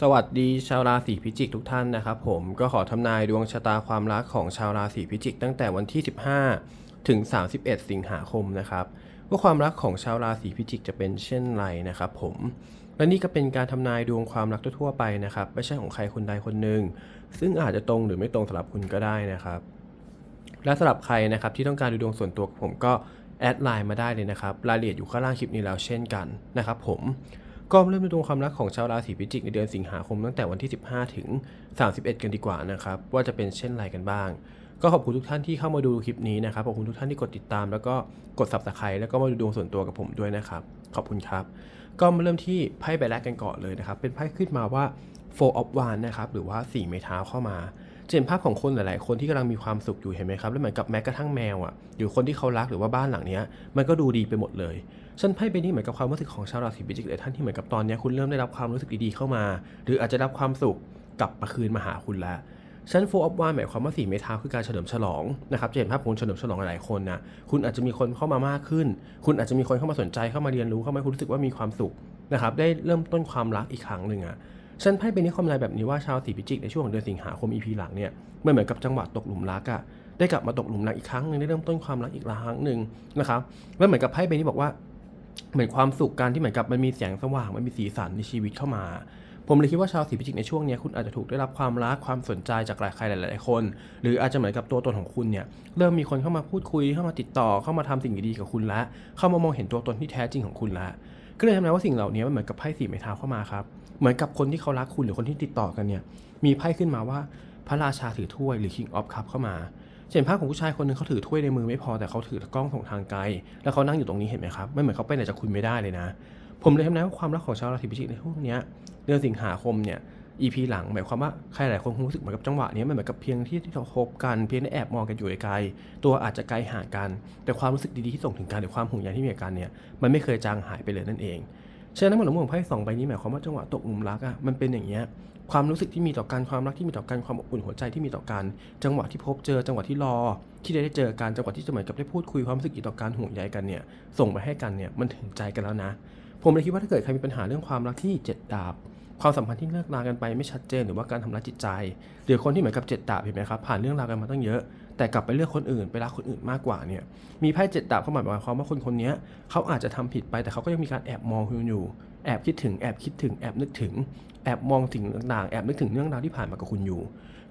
สวัสดีชาวราศีพิจิกทุกท่านนะครับผมก็ขอทำนายดวงชะตาความรักของชาวราศีพิจิกตั้งแต่วันที่ 15 ถึง 31 สิงหาคมนะครับว่าความรักของชาวราศีพิจิกจะเป็นเช่นไรนะครับผมและนี่ก็เป็นการทำนายดวงความรักทั่วไปนะครับไม่ใช่ของใครคนใดคนหนึ่งซึ่งอาจจะตรงหรือไม่ตรงสำหรับคุณก็ได้นะครับ และสำหรับใครนะครับที่ต้องการดูดวงส่วนตัวผมก็แอดไลน์มาได้เลยนะครับรายละเอียดอยู่ข้างล่างคลิปนี้แล้วเช่นกันนะครับผม ก็เริ่มดูดวงความรักของชาวราศีพิจิกในเดือนสิงหาคมตั้งแต่วันที่ 15 ถึง 31 กันดีกว่านะครับ ว่าจะเป็นเช่นไรกันบ้าง ก็ขอบคุณทุกท่านที่เข้ามาดูคลิปนี้นะครับขอบคุณทุกท่านที่กดติดตาม แล้วก็กด subscribe แล้วก็มาดูดวงส่วนตัวกับผมด้วยนะครับ ขอบคุณครับ ก็มาเริ่มที่ไพ่ใบแรกกันก่อนเลยนะครับเป็นไพ่ขึ้นมาว่า four of wands นะครับหรือว่าสี่ไม้เท้าเข้ามา จะเห็นภาพของคนหลาย ๆ คนที่กำลังมีความสุขอยู่เห็นไหมครับ แล้วเหมือนกับแม้กระทั่งแมวอะหรือคนที่เขารักหรือว่าบ้านหลังเนี้ยมันก็ดูดีไปหมดเลยฉันไพ่ใบนี้เหมือนกับความรู้สึกของชาวราศีพิจิกหลายท่านที่เหมือนกับตอนนี้คุณเริ่มได้รับความรู้สึกดี ๆ เข้ามา หรืออาจจะรับความสุขกลับมาคืนมาหาคุณแล้วฉันโฟอัพวานหมายความว่าสี่ไม้เท้าคือการเฉลิมฉลองนะครับจะเห็นภาพของเฉลิมฉลองหลายคนนะคุณอาจจะมีคนเข้ามามากขึ้น คุณอาจจะมีคนเข้ามาสนใจเข้ามาเรียนรู้เข้ามาคุณรู้สึกว่ามีความสุขนะครับได้เริ่มต้นความรักอีกครั้งหนึ่งอะ ฉันไพ่ใบนี้ความนายแบบนี้ว่าชาวราศีพิจิกในช่วงเดือนสิงหาคม EP หลังเนี่ยมันเหมือนกับจังหวะตกหลุมรักอะได้กลับมาตกหลุมรักอีกครั้งหนึ่งได้เริ่มต้นความรักอีกครั้งหนึ่งนะครับแล้วเหมือนกับไพ่ใบนี้บอกว่า เหมือนความสุขการที่เหมือนกับมันมีแสงสว่างมันมีสีสันในชีวิตเข้ามาผมเลยคิดว่าชาวสีพิจิกในช่วงนี้คุณอาจจะถูกได้รับความรักความสนใจจากหลายใครหลาย ๆ คน หรืออาจจะเหมือนกับตัวตนของคุณเนี่ยเริ่มมีคนเข้ามาพูดคุยเข้ามาติดต่อเข้ามาทำสิ่งดีๆกับคุณแล้วเข้ามามองเห็นตัวตนที่แท้จริงของคุณแล้วก็เลยทำให้ว่าสิ่งเหล่านี้มันเหมือนกับไพ่สีไม้เท้าเข้ามาครับ เหมือนกับคนที่เขารักคุณหรือคนที่ติดต่อกันเนี่ย มีไพ่ขึ้นมาว่าพระราชาถือถ้วยหรือ King of Cup เข้ามาเห็นภาพของผู้ชายคนหนึ่งเขาถือถ้วยในมือไม่พอแต่เขาถือกล้องส่องทางไกล แล้วเขานั่งอยู่ตรงนี้เห็นไหมครับ ไม่เหมือนเขาไปไหนจากคุณไม่ได้เลยนะ ผมเลยทำนายว่าความรักของชาวราศีพิจิกในช่วงนี้เดือนสิงหาคมเนี่ย EP หลังหมายความว่าใครหลายคนคงรู้สึกเหมือนกับจังหวะนี้มันเหมือนกับเพียงที่เราคบกันเพียงได้แอบมองกันอยู่ไกลตัวอาจจะไกลห่างกัน แต่ความรู้สึกดีๆที่ส่งถึงกันหรือความห่วงใยที่มีกันเนี่ยมันไม่เคยจางหายไปเลยนั่นเอง ฉะนั้นทั้งหมดทั้งมวลของไพ่สองใบนี้หมายความว่าจังหวะตกหลุมรักอะมันเป็นอย่างเงี้ยความรู้สึกที่มีต่อกันความรักที่มีต่อกันความอบอุ่นหัวใจที่มีต่อกัน จังหวะที่พบเจอจังหวะที่รอ ที่ได้เจอกันจังหวะที่จะเหมือนกับได้พูดคุยความรู้สึกดีต่อกันห่วงใยกันเนี่ยส่งไปให้กันเนี่ยมันถึงใจกันแล้วนะ ผมเลยคิดว่าถ้าเกิดใครมีปัญหาเรื่องความรักที่เจ็ดดาบความสัมพันธ์ที่เลิกลากันไปไม่ชัดเจนหรือว่าการทำร้ายจิตใจหรือคนที่เหมือนกับเจ็ดดาบเห็นไหมครับผ่านเรื่องราวกันมาตั้งเยอะ แต่กลับไปเลือกคนอื่นไปรักคนอื่นมากกว่าเนี่ยมีไพ่เจ็ดดาบเข้ามาหมายความว่าคนคนนี้เขาอาจจะทำผิดไปแต่เขาก็ยังมีการแอบมองคุณอยู่แอบคิดถึงแอบคิดถึงแอบนึกถึงแอบมองสิ่งต่างๆแอบนึกถึงเรื่องราวที่ผ่านมากับคุณอยู่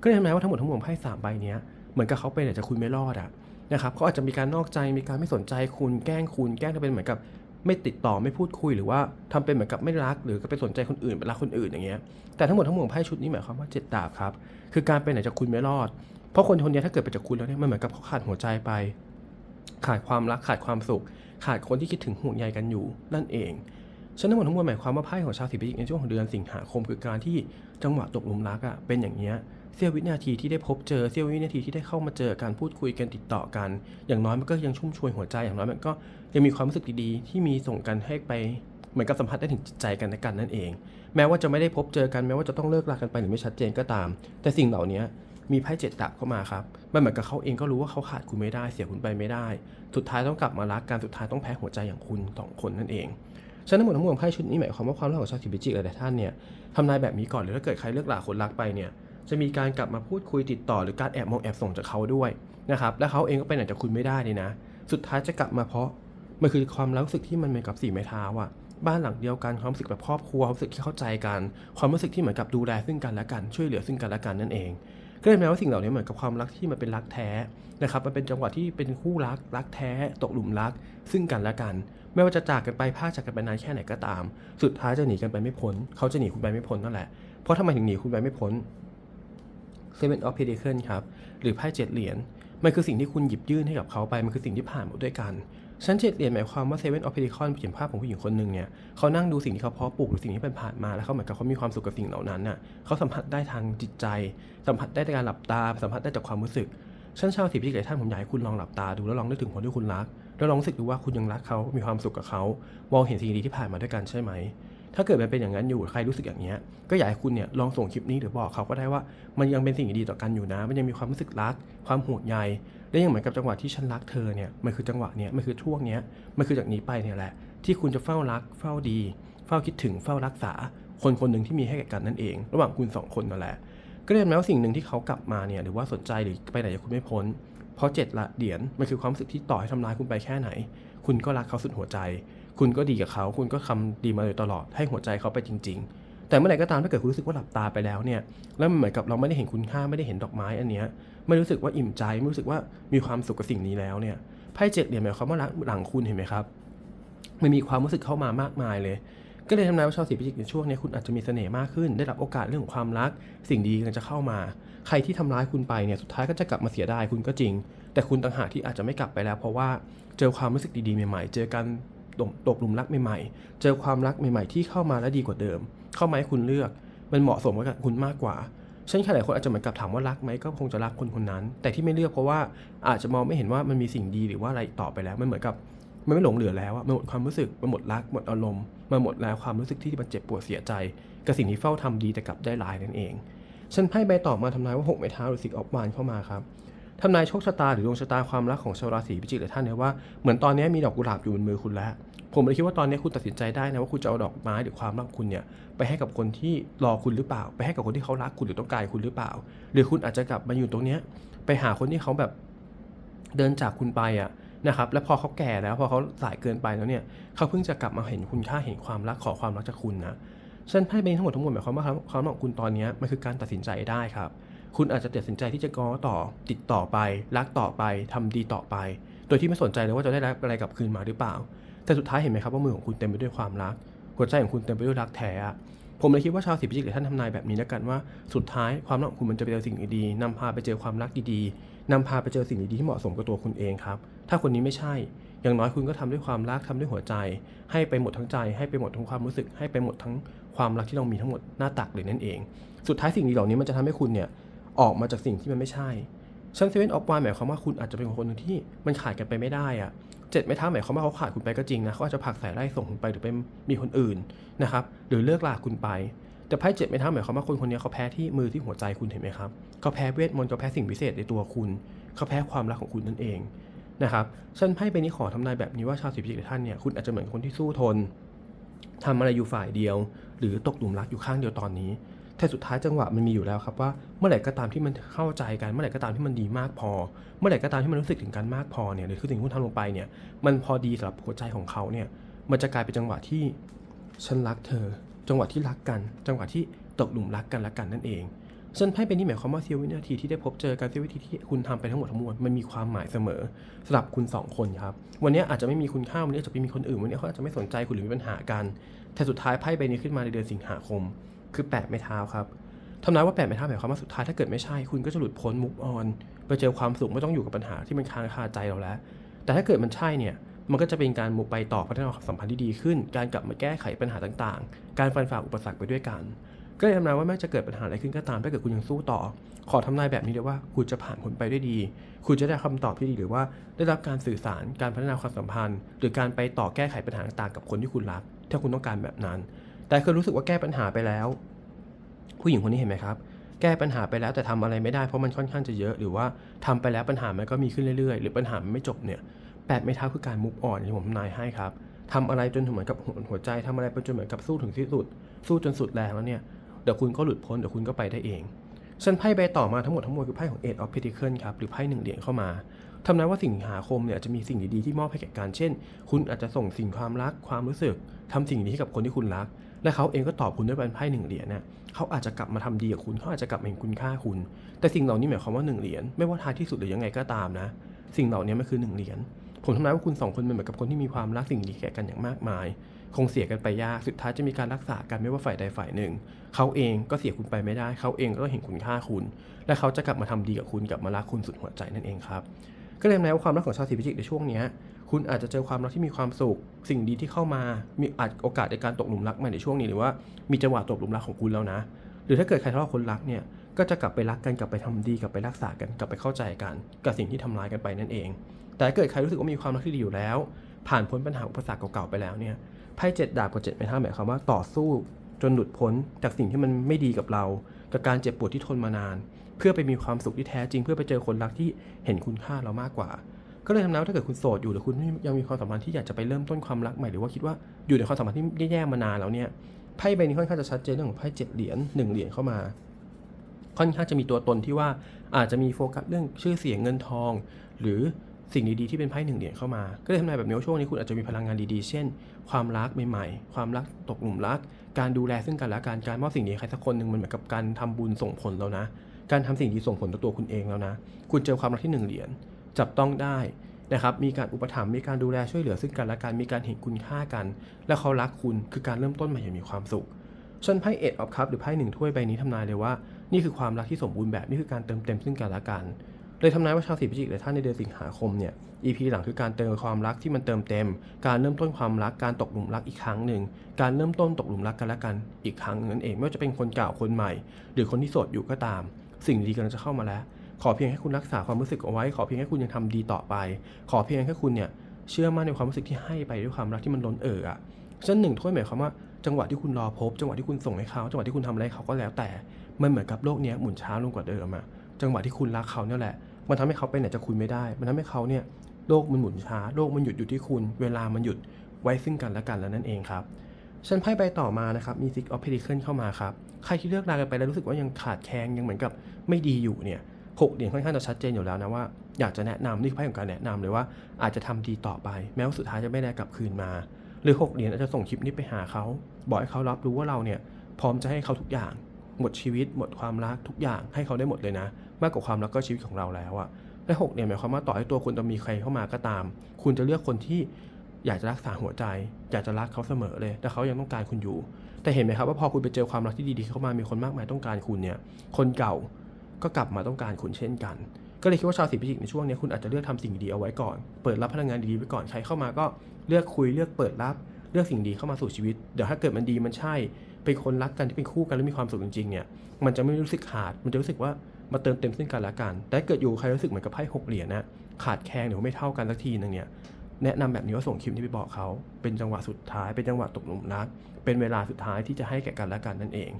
ก็เลยทำให้ว่าทั้งหมดทั้งมวลไพ่สามใบเนี้ยเหมือนกับเขาไปไหนจะคุณไม่รอดอะนะครับเขาอาจจะมีการนอกใจมีการไม่สนใจคุณแกล้งคุณแกล้งทำเป็นเหมือนกับไม่ติดต่อไม่พูดคุยหรือว่าทำเป็นเหมือนกับไม่รักหรือก็ไปสนใจคนอื่นไปรักคนอื่นอย่างเงี้ยแต่ทั้งหมดทั้งมวลไพ่ชุดนี้หมายความว่าเจ็ดดาบครับคือการไปไหนจากคุณไม่รอด เพราะคนคนนี้ถ้าเกิดไปจากคุณแล้วเนี่ยมันเหมือนกับเขาขาดหัวใจไป ขาดความรักขาดความสุข ขาดคนที่คิดถึงห่วงใยกันอยู่ นั่นเองฉะนั้นทั้งหมดทั้งมวลหมายความว่าไพ่ของชาวสิพิจิกในช่วงของเดือนสิงหาคมคือการที่จังหวะตกหลุมรักอะเป็นอย่างเงี้ยเสี้ยววินาทีที่ได้พบเจอเสี้ยววินาทีที่ได้เข้ามาเจอการพูดคุยกันติดต่อกัน อย่างน้อยมันก็ยังชุ่มชวยหัวใจอย่างน้อยมันก็ยังมีความรู้สึกดีๆ ที่มีส่งกันให้ไปเหมือนกับสัมผัสได้ถึงจิตใจกันและกันนั่นเอง แม้ว่าจะไม่ได้พบเจอกันแม้ว่าจะต้องเลิกลากันไปหรือไม่ชัดเจนก็ตาม แต่สิ่งเหล่านี้ มีไพ่เจ็ดดาบเข้ามาครับมันเหมือนกับเขาเองก็รู้ว่าเขาขาดคุณไม่ได้เสียคุณไปไม่ได้ สุดท้ายต้องกลับมารักกันสุดท้ายต้องแพ้หัวใจอย่างคุณสองคนนั่นเองฉะนั้นหมดทั้งมวลไพ่ชุดนี้หมายความว่าความรักของชาวสิพิจิกหลายท่านเนี่ยทำนายแบบนี้ก่อนหรือถ้าเกิดใครเลิกลาคนรักไปเนี่ยจะมีการกลับมาพูดคุยติดต่อหรือการแอบมองแอบส่งจากเขาด้วยนะครับและเขาเองก็ไปไหนจากคุณไม่ได้เลยนะ สุดท้ายจะกลับมาเพราะมันคือความรู้สึกที่มันเหมือนกับสี่ไม้เท้าอะบ้านหลังเดียวกันความรู้สึกแบบครอบครัวความรู้สึกที่เข้าใจกัน ความรู้สึกที่เหมือนกับดูแลซึ่งกันและกันช่วยเหลือซึ่งกันและกันนั่นเอง ก็เลยแม้ว่าสิ่งเหล่านี้เหมือนกับความรักที่มันเป็นรักแท้นะครับมันเป็นจังหวะที่เป็นคู่รักรักแท้ตกหลุมรัก ซึ่งกันและกัน ไม่ว่าจะจากกันไปพาจากกันไปนานแค่ไหนก็ตาม สุดท้ายจะหนีกันไปไม่พ้น เขาจะหนีคุณไปไม่พ้นนั่นแหละเพราะทำไมถึงหนีคุณไปไม่พ้น Seven of Pentacles ครับหรือไพ่เจ็ดเหรียญมันคือสิ่งที่คุณหยิบยื่นให้กับเขาไป มันคือสิ่งที่ผ่านมาด้วยกัน ชั้นเจ็ดเหรียญหมายความว่า Seven of Pentacles เห็นภาพของผู้หญิงคนหนึ่งเนี่ยเขานั่งดูสิ่งที่เขาเพาะปลูกหรือสิ่งที่เป็นผ่านมาแล้วเขาเหมือนกับเขามีความสุขกับสิ่งเหล่านั้นน่ะเขาสัมผัสได้ทางจิตใจ สัมผัสได้จากการหลับตา สัมผัสได้จากความรู้สึกชั้นชาวสิบที่เกิดท่านผมอยากให้คุณลองหลับตาดูแล้วลองนึกถึงคนที่คุณรัก แล้วลองรู้สึกดูว่าคุณยังรักเขา มีความสุขกับเขา มองเห็นสิ่งดีที่ผ่านมาด้วยกันใช่ไหม ถ้าเกิดมันเป็นอย่างนั้นอยู่ ใครรู้สึกอย่างเนี้ยก็อยากให้คุณเนี่ยลองส่งคลิปนี้หรือบอกเขาก็ได้ว่า มันยังเป็นสิ่งดีต่อกันอยู่นะ มันยังมีความรู้สึกรัก ความห่วงใย และยังเหมือนกับจังหวะที่ฉันรักเธอเนี่ยมันคือจังหวะเนี้ยมันคือช่วงเนี้ยมันคือจากนี้ไปเนี่ยแหละ ที่คุณจะเฝ้ารัก เฝ้าดี เฝ้าคิดถึงเฝ้ารักษา คนคนหนึ่งที่มีให้แก่กันนั่นเอง ระหว่างคุณสองคนนั่นแหละก็เลยทำให้ว่าสิ่งหนึ่งที่เขากลับมาเนี่ยหรือว่าสนใจหรือไปไหนจากคุณไม่พ้น เพราะเจ็ดละเหรียญมันคือความรู้สึกที่ต่อให้ทำร้ายคุณไปแค่ไหน คุณก็รักเขาสุดหัวใจ คุณก็ดีกับเขา คุณก็ทำดีมาโดยตลอดให้หัวใจเขาไปจริง ๆ แต่เมื่อไหร่ก็ตามถ้าเกิดคุณรู้สึกว่าหลับตาไปแล้วเนี่ยแล้วมันเหมือนกับเราไม่ได้เห็นคุณค่าไม่ได้เห็นดอกไม้อันเนี้ย ไม่รู้สึกว่าอิ่มใจ ไม่รู้สึกว่ามีความสุขกับสิ่งนี้แล้วเนี่ยไพ่เจ็ดเหรียญหมายความว่าหลังคุณเห็นไหมครับมันมีความรู้สึกเข้ามามากมายเลย ก็เลยทำนายว่าชาวสีพิจิกในช่วงนี้คุณอาจจะมีเสน่ห์มากขึ้น ได้รับโอกาสเรื่องของความรัก สิ่งดีกำลังจะเข้ามา ใครที่ทำร้ายคุณไปเนี่ยสุดท้ายก็จะกลับมาเสียดายคุณก็จริง แต่คุณต่างหากที่อาจจะไม่กลับไปแล้ว เพราะว่าเจอความรู้สึกดีๆใหม่ๆ เจอการตกตกหลุมรักใหม่ๆ เจอความรักใหม่ๆที่เข้ามาและดีกว่าเดิม เข้ามาให้คุณเลือก มันเหมาะสมกับคุณมากกว่า เช่นแค่หลายคนอาจจะเหมือนกับถามว่ารักไหมก็คงจะรักคนคนนั้น แต่ที่ไม่เลือกเพราะว่าอาจจะมองไม่เห็นว่ามันมีสิ่งดีหรือว่าอะไรต่อไปแล้วมันเหมือนกับมันไม่หลงเหลือแล้วอะมันหมดความรู้สึกมันหมดรักหมดอารมณ์มันหมดแล้วความรู้สึกที่มันเจ็บปวดเสียใจกับสิ่งที่เฝ้าทำดีแต่กลับได้ร้ายนั่นเองฉันไพ่ใบต่อมาทำนายว่าหกไม้เท้าหรือสิกออฟวานเข้ามาครับทำนายโชคชะตาหรือดวงชะตาความรักของชาวราศีพิจิกหลายท่านเนี่ยว่าเหมือนตอนนี้มีดอกกุหลาบอยู่บนมือคุณแล้ว ผมเลยคิดว่าตอนนี้คุณตัดสินใจได้นะว่าคุณจะเอาดอกไม้หรือความรักคุณเนี่ยไปให้กับคนที่รอคุณหรือเปล่า ไปให้กับคนที่เขารักคุณหรือต้องการคุณหรือเปล่า หรือคุณอาจจะกลับมาอยู่ตรงเนี้ยไปหาคนที่เขาแบบเดินจากคุณไปอะนะครับแล้วพอเขาแก่แล้วพอเขาสายเกินไปแล้วเนี่ยเขาเพิ่งจะกลับมาเห็นคุณค่าเห็นความรักขอความรักจากคุณนะฉันไพ่ใบทั้งหมดทั้งมวลหมายความว่าความรักของคุณตอนนี้มันคือการตัดสินใจได้ครับ คุณอาจจะตัดสินใจที่จะก้อต่อติดต่อไป รักต่อไปทำดีต่อไป โดยที่ไม่สนใจเลยว่าจะได้รับอะไรกลับคืนมาหรือเปล่า แต่สุดท้ายเห็นไหมครับว่ามือของคุณเต็มไปด้วยความรัก หัวใจของคุณเต็มไปด้วยรักแท้ผมเลยคิดว่าชาวสีพิจิกหรือท่านทำนายแบบนี้แล้วกันว่าสุดท้ายความรักของคุณมันจะไปเจอสิ่งดีๆนำพาไปเจอความรักดีๆนำพาไปเจอสิ่งดีๆที่เหมาะสมกับตัวคุณเองครับ ถ้าคนนี้ไม่ใช่ อย่างน้อยคุณก็ทำด้วยความรักทำด้วยหัวใจ ให้ไปหมดทั้งใจ ให้ไปหมดทั้งความรู้สึก ให้ไปหมดทั้งความรักที่เรามีทั้งหมดหน้าตักเลยนั่นเอง สุดท้ายสิ่งดีเหล่านี้มันจะทำให้คุณเนี่ยออกมาจากสิ่งที่มันไม่ใช่ ชั้นเซเว่นออฟวานหมายความว่าคุณอาจจะเป็นคนหนึ่งที่มันขาดกันไปไม่ได้อะเจ็ดไม่ท้าหมายความว่าเขาขาดคุณไปก็จริงนะเขาอาจจะผลักสายไล่ส่งคุณไปหรือเป็นมีคนอื่นนะครับหรือเลิกลาคุณไป แต่ไพ่เจ็ดไม่ท้าหมายความว่าคนคนนี้เขาแพ้ที่มือที่หัวใจคุณเห็นไหมครับเขาแพ้เวทมนต์เขาแพ้สิ่งพิเศษในตัวคุณ เขาแพ้ความรักของคุณนั่นเองนะครับฉันไพ่ใบนี้ขอทำนายแบบนี้ว่าชาวสิบพิจิกท่านเนี่ยคุณอาจจะเหมือนคนที่สู้ทนทำอะไรอยู่ฝ่ายเดียว หรือตกหลุมรักอยู่ข้างเดียวตอนนี้ แต่สุดท้ายจังหวะมันมีอยู่แล้วครับว่าเมื่อไหร่ก็ตามที่มันเข้าใจกันเมื่อไหร่ก็ตามที่มันดีมากพอ เมื่อไหร่ก็ตามที่มันรู้สึกถึงกันมากพอเนี่ยหรือคือสิ่งที่คุณทำลงไปเนี่ยมันพอดีสำหรับหัวใจของเขาเนี่ยมันจะกลายเป็นจังหวะที่ฉันรักเธอ จังหวะที่รักกัน จังหวะที่ตกหลุมรักกันและกันนั่นเองฉันให้เป็นนี่หมายความว่าเสี้ยววินาทีที่ได้พบเจอกันเสี้ยววินาทีที่คุณทำไปทั้งหมดทั้งมวลมันมีความหมายเสมอสำหรับคุณสองคนครับ วันนี้อาจจะไม่มีคุณค่าวันนี้อาจจะไปมีคนอื่นวันนี้เขาอาจจะไม่สนใจคุณหรือมีปัญหากัน แต่สุดท้ายไพ่ใบนี้ขึ้นมาในเดือนสิงหาคม คือแปะไม้เท้าครับทำนายว่าแปดไม่ท่าหมายความว่าสุดท้ายถ้าเกิดไม่ใช่ คุณก็จะหลุดพ้นมุกออนไปเจอความสุขไม่ต้องอยู่กับปัญหาที่มันค้างคาใจเราแล้ว แต่ถ้าเกิดมันใช่เนี่ยมันก็จะเป็นการมุกไปต่อพัฒนาความสัมพันธ์ที่ดีขึ้น การกลับมาแก้ไขปัญหาต่างๆ การฟันฝ่าอุปสรรคไปด้วยกัน ก็เลยทำนายว่าแม้จะเกิดปัญหาอะไรขึ้นก็ตามถ้าเกิดคุณยังสู้ต่อ ขอทำนายแบบนี้เลยว่าคุณจะผ่านผลไปด้วยดี คุณจะได้คำตอบที่ดีหรือว่าได้รับการสื่อสาร การพัฒนาความสัมพันธ์ หรือการไปต่อแก้ไขปัญหาต่างๆกับคนที่คุณรัก ถ้าคุณต้องการแบบนั้น แต่เคยรู้สึกว่าแก้ปัญหาไปแล้ว ผู้หญิงคนนี้เห็นไหมครับ แก้ปัญหาไปแล้วแต่ทำอะไรไม่ได้เพราะมันค่อนข้างจะเยอะหรือว่าทำไปแล้วปัญหามันก็มีขึ้นเรื่อยๆ หรือปัญหามันไม่จบเนี่ยแปดไม่เท้าคือการมุกอ่อนที่ผมทำนายให้ครับทำอะไรจนเหมือนกับหัวใจทำอะไรไปจนเหมือนกับสู้ถึงที่สุด สู้จนสุดแรงแล้วเนี่ยเดี๋ยวคุณก็หลุดพ้นเดี๋ยวคุณก็ไปได้เองฉันไพ่ใบต่อมาทั้งหมดทั้งมวลคือไพ่ของ Eight of Pentacles ครับหรือไพ่หนึ่งเหรียญเข้ามาทำนายว่าสิงหาคมเนี่ยจะมีสิ่งดีๆที่มอบให้แก่กันเช่น คุณอาจจะส่งสิ่งความรักความรู้สึกทำสิ่งดีให้กับคนที่คุณรัก และเขาเองก็ตอบคุณด้วยเป็นไพ่หนึ่งเหรียญเนี่ยเขาอาจจะกลับมาทำดีกับคุณเขาอาจจะกลับมาเห็นคุณค่าคุณ แต่สิ่งเหล่านี้หมายความว่าหนึ่งเหรียญไม่ว่าท้ายที่สุดหรือยังไงก็ตามนะ สิ่งเหล่านี้มันคือหนึ่งเหรียญผมทำนายว่าคุณสองคนเป็นเหมือนกับคนที่มีความรักสิ่งดีแก่กันอย่างมากมาย คงเสียกันไปยากสุดท้ายจะมีการรักษากันไม่ว่าฝ่ายใดฝ่ายหนึ่ง เขาเองก็เสียคุณไปไม่ได้ เขาเองก็เห็นคุณค่าคุณ และเขาจะกลับมาทำดีกับคุณกลับมารักคุณสุดหัวใจนั่นเองครับก็เลยแม้ว่าความรักของชาวสีพิจิกในช่วงนี้ คุณอาจจะเจอความรักที่มีความสุข สิ่งดีที่เข้ามา มีอาจโอกาสในการตกหลุมรักใหม่ในช่วงนี้หรือว่ามีจังหวะตกหลุมรักของคุณแล้วนะ หรือถ้าเกิดใครทะเลาะคนรักเนี่ย ก็จะกลับไปรักกันกลับไปทำดีกลับไปรักษากันกลับไปเข้าใจกันกับสิ่งที่ทำร้ายกันไปนั่นเอง แต่ถ้าเกิดใครรู้สึกว่ามีความรักที่ดีอยู่แล้ว ผ่านพ้นปัญหาอุปสรรคเก่าๆไปแล้วเนี่ย ไพ่เจ็ดดาบกับเจ็ดไม้ท้าหมายความว่าต่อสู้ จนหลุดพ้นจากสิ่งที่มันไม่ดีกับเรา กับการเจ็บปวดที่ทนมานาน เพื่อไปมีความสุขที่แท้จริง เพื่อไปเจอคนรักที่เห็นคุณค่าเรามากกว่า ก็เลยทำแล้วถ้าเกิดคุณโสดอยู่หรือคุณยังมีความสัมพันธ์ที่อยากจะไปเริ่มต้นความรักใหม่หรือว่าคิดว่าอยู่ในความสัมพันธ์ที่แย่ๆมานานแล้วเนี่ยไพ่ใบนี้ค่อนข้างจะชัดเจนเรื่องของไพ่เจ็ดเหรียญหนึ่งเหรียญเข้ามา ค่อนข้างจะมีตัวตนที่ว่าอาจจะมีโฟกัสเรื่องชื่อเสียงเงินทอง หรือสิ่งดีๆที่เป็นไพ่หนึ่งเหรียญเข้ามา ก็เลยทำนายแบบนี้ว่าช่วงนี้คุณอาจจะมีพลังงานดีๆ เช่น ความรักใหม่ๆ ความรักตกหลุมรัก การดูแลซึ่งกันและกัน การมอบสิ่งดีให้ใครสักคนหนึ่งมันเหมือนกับการทำบุญส่งผลแล้วนะ การทำสิ่งดีส่งผลต่อตัวคุณเองแล้วนะ คุณเจอความรักที่หนึ่งเหรียญ จับต้องได้นะครับ มีการอุปถัมภ์ มีการดูแลช่วยเหลือซึ่งกันและกัน มีการเห็นคุณค่ากัน และเขารักคุณ คือการเริ่มต้นใหม่อย่างมีความสุขส่วนไพ่เอ็ดออฟคัพหรือไพ่หนึ่งถ้วยใบนี้ทำนายเลยว่า นี่คือความรักที่สมบูรณ์แบบ นี่คือการเติมเต็มซึ่งกันและกัน เลยทำนายว่าชาวสีพิจิกหลายท่านในเดือนสิงหาคมเนี่ย EP หลังคือการเติมความรักที่มันเติมเต็ม การเริ่มต้นความรัก การตกหลุมรักอีกครั้งหนึ่ง การเริ่มต้นตกหลุมรักกันและกันอีกครั้งหนึ่งนั่นเอง ไม่ว่าจะเป็นคนเก่าคนใหม่ หรือคนที่โสดอยู่ก็ตาม สิ่งดีกำลังจะเข้ามาแล้ว ขอเพียงให้คุณรักษาความรู้สึกเอาไว้ ขอเพียงให้คุณยังทำดีต่อไป ขอเพียงแค่คุณเนี่ยเชื่อมั่นในความรู้สึกที่ให้ไปด้วยความรักที่มันล้นเอ่ออะฉันหนึ่งถ้วยหมายความว่าจังหวะที่คุณรอพบ จังหวะที่คุณส่งให้เขาจังหวะที่คุณทำอะไรเขาก็แล้วแต่ มันเหมือนกับโลกนี้หมุนช้าลงกว่าเดิมอะจังหวะที่คุณรักเขาเนี่ยแหละ มันทำให้เขาไปไหนจากคุณไม่ได้ มันทำให้เขาเนี่ยโลกมันหมุนช้า โลกมันหยุดอยู่ที่คุณ เวลามันหยุดไว้ซึ่งกันและกันแล้วนั่นเองครับฉันไพ่ใบต่อมานะครับมี Six of Pentacles เข้ามาครับใครที่เลือกลากันไปแล้วรู้สึกว่ายังขาดแคลนยังเหมือนกับไม่ดีอยู่เนี่ย หกเหรียญค่อนข้างจะชัดเจนอยู่แล้วนะว่าอยากจะแนะนำนี่คือไพ่ของการแนะนำเลยว่าอาจจะทำดีต่อไป แม้ว่าสุดท้ายจะไม่ได้กลับคืนมา หรือหกเหรียญอาจจะส่งคลิปนี้ไปหาเขาบอกให้เขารับรู้ว่าเราเนี่ยพร้อมจะให้เขาทุกอย่าง หมดชีวิต หมดความรักทุกอย่างให้เขาได้หมดเลยนะ มากกว่าความรักก็ชีวิตของเราแล้วอะและหกเนี่ยหมายความว่าต่อให้ตัวคุณจะมีใครเข้ามาก็ตาม คุณจะเลือกคนที่อยากจะรักษาหัวใจ อยากจะรักเขาเสมอเลย แต่เขายังต้องการคุณอยู่ แต่เห็นไหมครับว่าพอคุณไปเจอความรักที่ดีๆเข้ามามีคนมากมายต้องการคุณเนี่ย คนเก่า ก็กลับมาต้องการคุณเช่นกัน ก็เลยคิดว่าชาวสีพิจิกในช่วงนี้คุณอาจจะเลือกทำสิ่งดีเอาไว้ก่อน เปิดรับพลังงานดีๆไว้ก่อนใครเข้ามาก็เลือกคุยเลือกเปิดรับเลือกสิ่งดีเข้ามาสู่ชีวิต เดี๋ยวถ้าเกิดมันดีมันใช่ เป็นคนรักกันที่เป็นคู่กันแล้วมีความสุขจริงๆเนี่ย มันจะไม่รู้สึกขาด มันจะรู้สึกว่ามาเติมเต็มซึ่งกันและกัน แต่เกิดอยู่ใครรู้สึกเหมือนกับไพ่หกเหรียญนะขาดแคลนหรือไม่เท่ากันสักทีนึงเนี่ย แนะนำแบบนี้ว่าส่งคลิปนี้ไปบอกเขา เป็นจังหวะสุดท้าย เป็นจังหวะตกหลุมรัก เป็นเวลาสุดท้ายที่จะให้แก่กันและกันนั่นเอง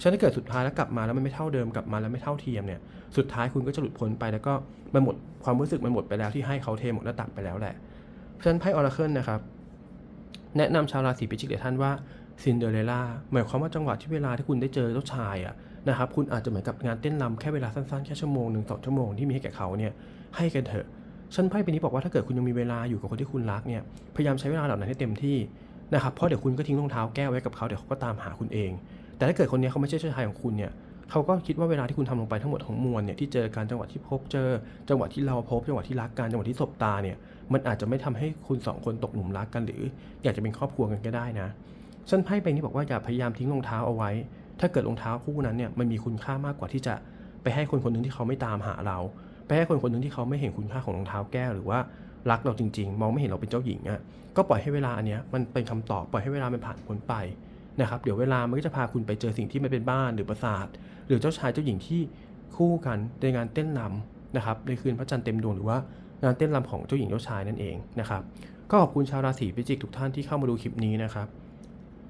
ฉะนั้นถ้าเกิดสุดท้ายแล้วกลับมาแล้วมันไม่เท่าเดิมกลับมาแล้วไม่เท่าเทียมเนี่ยสุดท้ายคุณก็จะหลุดพ้นไปแล้วก็มันหมดความรู้สึกมันหมดไปแล้วที่ให้เขาเทหมดหน้าตักไปแล้วแหละเพราะฉะนั้นไพ่ออราเคิลนะครับ แนะนำชาวราศีพิจิกหลายท่านว่าซินเดอเรล่าหมายความว่าจังหวะที่เวลาที่คุณได้เจอเจ้าชายอะนะครับคุณอาจจะเหมือนกับงานเต้นรำแค่เวลาสั้นๆ แค่ชั่วโมงหนึ่งสองชั่วโมงที่มีให้แก่เขาเนี่ยให้กันเถอะฉันไพ่ปีนี้บอกว่าถ้าเกิดคุณยังมีเวลาอยู่กับคนที่คุณรักเนี่ยพยายามใช้เวลาเหล่านั้นให้เต็มที่นะครับเพราะเดี๋ยวคุณก็ทิ้งรองเท้าแก้วไว้กับเขาเดี๋ยวเขาก็ตามหาคุณเอง แต่ถ้าเกิดคนนี้เขาไม่ใช่เจ้าชายของคุณเนี่ยเขาก็คิดว่าเวลาที่คุณทำลงไปทั้งหมดของมวลเนี่ยที่เจอการจังหวะที่พบเจอ จังหวะที่เราพบจังหวะที่รักกันจังหวะที่สบตาเนี่ยมันอาจจะไม่ทำให้คุณสองคนตกหลุมรักกันหรือ อยากจะเป็นครอบครัวกันก็ได้นะฉันไพ่ไปนี้บอกว่าอย่าพยายามทิ้งรองเท้าเอาไว้ ถ้าเกิดรองเท้าคู่นั้นเนี่ยมันมีคุณค่ามากกว่าที่จะไปให้คนคนหนึ่งที่เขาไม่ตามหาเราไปให้คนคนหนึ่งที่เขาไม่เห็นคุณค่าของรองเท้าแก้วหรือว่ารักเราจริง ๆ มองไม่เห็นเราเป็นเจ้าหญิงอะ่ะก็ปล่อยให้เวลาอันเนี้ยมันเป็นคำตอบปล่อยให้เวลามันผ่านพ้นไป นะครับเดี๋ยวเวลามันก็จะพาคุณไปเจอสิ่งที่มันเป็นบ้านหรือปราสาท หรือเจ้าชายเจ้าหญิงที่คู่กันในงานเต้นรำนะครับในคืนพระจันทร์เต็มดวงหรือว่างานเต้นรำของเจ้าหญิงเจ้าชายนั่นเองนะครับก็ขอบคุณชาวราศีพิจิกทุกท่านที่เข้ามาดูคลิปนี้นะครับ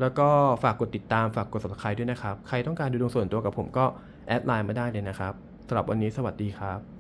แล้วก็ฝากกดติดตามฝากกด subscribe ด้วยนะครับ ใครต้องการดูดวงส่วนตัวกับผมก็แอดไลน์มาได้เลยนะครับสำหรับวันนี้สวัสดีครับ